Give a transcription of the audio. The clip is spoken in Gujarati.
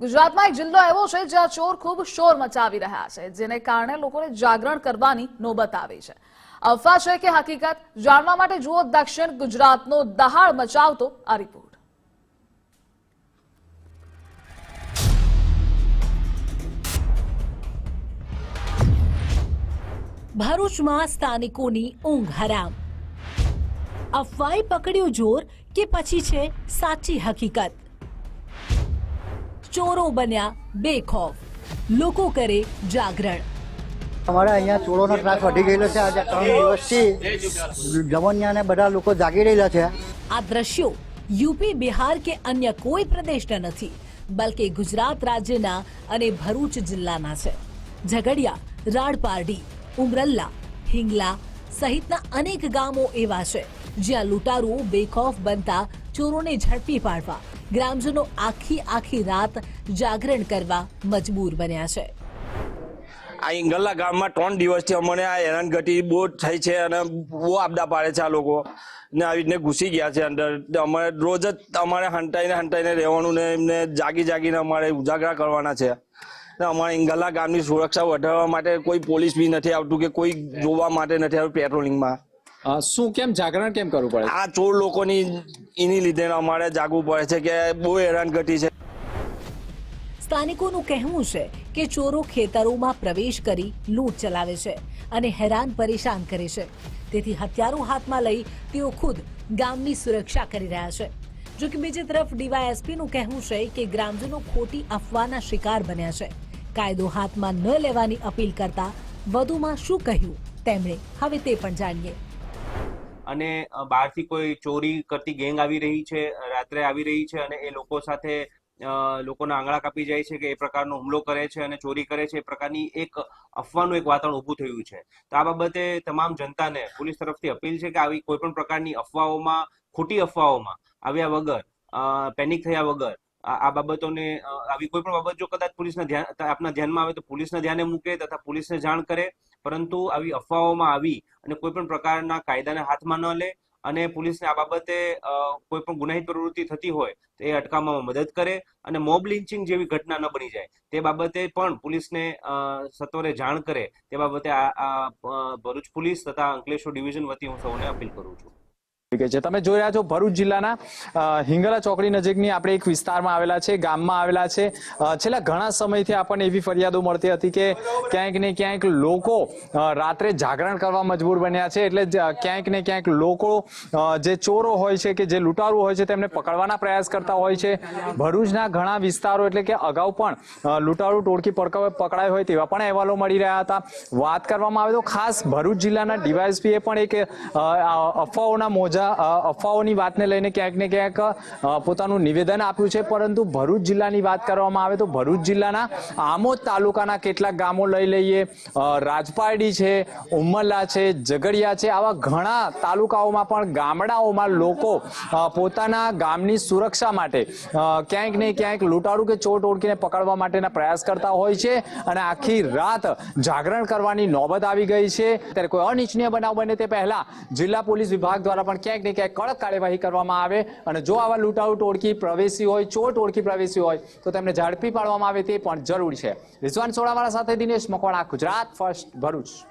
ગુજરાતમાં એક જિલ્લો એવો છે જ્યાં ચોર ખૂબ શોર મચાવી રહ્યા છે, જેને કારણે લોકોને જાગરણ કરવાની નોબત આવી છે. અફવા છે કે હકીકત. જાણવા માટે જુઓ દક્ષિણ ગુજરાતનો દહાડ મચાવતો આ રિપોર્ટ ભરૂચમાં સ્થાનિકોની ઊંઘ હરામ. અફવાએ પકડ્યું જોર કે પછી છે સાચી હકીકત. ચોરો બન્યા બેખોફ. લોકો કરે જાગરણ. અમારા અહીંયા ચોરોનો ત્રાસ વધી ગયેલો છે. આજે ત્રણ દિવસથી જવનિયાને બધા લોકો જાગી રહેલા છે. આ દ્રશ્યો યુપી બિહાર કે અન્ય કોઈ પ્રદેશના નથી બલકે ગુજરાત રાજ્યના અને ભરૂચ જિલ્લાના છે. ઝઘડિયા રાડપારડી ઉમરલ્લા હિંગલા સહિતના અનેક ગામો એવા છે જ્યાં લૂંટારુઓ બેખોફ બનતા ચોરોને ઝડપી પાડવા ગ્રામજનો આખી આખી રાત જાગરણ કરવા મજબૂર બન્યા છે. આ ઇંગલ્લા ગામમાં ત્રણ દિવસથી અમને આ હેરાનગતિ બહુ થઈ છે અને બહુ આપદા પાડે છે આ લોકો. ને આવી રીતને ઘૂસી ગયા છે અંદર. અમારે રોજ જ અમારે હંટાઈને હંટાઈને રહેવાનું ને એમને જાગી જાગીને અમારે ઉજાગરા કરવાના છે. અમારે ઇંગલ્લા ગામની સુરક્ષા વધારવા માટે કોઈ પોલીસ બી નથી આવતું કે કોઈ જોવા માટે નથી આવતું પેટ્રોલિંગમાં. શું કેમ જાગરણ કેમ કરવું પડે? આ ચોર લોકોની એની લીધે અમારે જાગવું પડે છે કે બહુ હેરાનગતિ છે. સ્થાનિકોનું કહેવું છે કે ચોરો ખેતરોમાં પ્રવેશ કરી લૂંટ ચલાવે છે અને હેરાન પરેશાન કરે છે. તેથી હથિયારો હાથમાં લઈ તેઓ ખુદ ગામની સુરક્ષા કરી રહ્યા છે. જો કે બીજી તરફ ડીવાયએસપી નું કહેવું છે કે ગ્રામજનો ખોટી અફવાના શિકાર બન્યા છે. કાયદો હાથમાં ન લેવાની અપીલ કરતા વધુમાં શું કહ્યું તેમણે હવે તે પણ જાણીએ. અને બહારથી કોઈ ચોરી કરતી ગેંગ આવી રહી છે, રાત્રે આવી રહી છે અને એ લોકો સાથે લોકોના આંગળા કાપી જાય છે કે એ પ્રકારનો હુમલો કરે છે અને ચોરી કરે છે, એ પ્રકારની એક અફવાનું એક વાતાવરણ ઊભું થયું છે. તો આ બાબતે તમામ જનતાને પોલીસ તરફથી અપીલ છે કે આવી કોઈ પણ પ્રકારની અફવાઓમાં, ખોટી અફવાઓમાં આવ્યા વગર પેનિક થયા વગર, આ બાબતોને આવી કોઈ પણ બાબત જો કદાચ પોલીસના ધ્યાન, આપના ધ્યાનમાં આવે તો પોલીસના ધ્યાને મૂકે તથા પોલીસને જાણ કરે પરંતુ આવી અફવાઓમાં આવી અને કોઈ પણ પ્રકારના કાયદાને હાથમાં ન લે અને પોલીસને આ બાબતે કોઈ પણ ગુનાહિત પ્રવૃત્તિ થતી હોય, તો એ અટકાવવામાં મદદ કરે અને મોબ લિન્ચિંગ જેવી ઘટના ન બની જાય. તે બાબતે પણ પોલીસને સત્વરે જાણ કરે. તે બાબતે આ ભરૂચ પોલીસ તથા અંકલેશ્વર ડિવિઝન વતી હું સૌને અપીલ કરું છું. તમે જોઈ રહ્યા છો, ભરૂચ જિલ્લાના હિંગલા ચોકડી નજીકની આપણે એક વિસ્તારમાં આવેલા છે, ગામમાં આવેલા છે. છેલ્લા ઘણા સમયથી આપણને એવી ફરિયાદો મળતી હતી કે ક્યાંક ને ક્યાંક લોકો રાત્રે જાગરણ કરવા મજબૂર બન્યા છે. એટલે ક્યાંક ને ક્યાંક લોકો જે ચોરો હોય છે કે જે લૂંટારુ હોય છે તેમને પકડવાના પ્રયાસ કરતા હોય છે. ભરૂચના ઘણા વિસ્તારો એટલે કે અગાઉ પણ લૂંટારું ટોળકી પકડાઈ હોય તેવા પણ અહેવાલો મળી રહ્યા હતા. વાત કરવામાં આવે તો ખાસ ભરૂચ જિલ્લાના ડીવાયએસપીએ પણ એક અફવાઓના મોજા અફવાઓની વાતને લઈને ક્યાંક ને ક્યાંક પોતાનું નિવેદન આપ્યું છે. પરંતુ ભરૂચ જિલ્લાની વાત કરવામાં આવે તો ભરૂચ જિલ્લાના આમોદ તાલુકાના કેટલાક ગામો લઈ લઈએ. રાજપારડી છે, ઉમરલા છે, ઝઘડિયા છે. આવા ઘણા તાલુકાઓમાં પણ ગામડાઓમાં લોકો પોતાના ગામની સુરક્ષા માટે ક્યાંક ને ક્યાંક લૂંટાડું કે ચોટ ઓળખીને પકડવા માટેના પ્રયાસ કરતા હોય છે. અને આખી રાત જાગરણ કરવાની નોબત આવી ગઈ છે. ત્યારે કોઈ અનિચ્છનીય બનાવ બને તે પહેલા જિલ્લા પોલીસ વિભાગ દ્વારા પણ ક્યાંક ને ક્યાંક કડક કાર્યવાહી કરવામાં આવે અને જો આવા લૂંટાઉટ ઓળખી પ્રવેશી હોય, ચોટ ઓળખી પ્રવેશી હોય, તો તેમને ઝડપી પાડવામાં આવે તે પણ જરૂર છે. રિઝવાન સોડાવાળા સાથે દિનેશ મકવાણા, ગુજરાત ફર્સ્ટ ભરૂચ.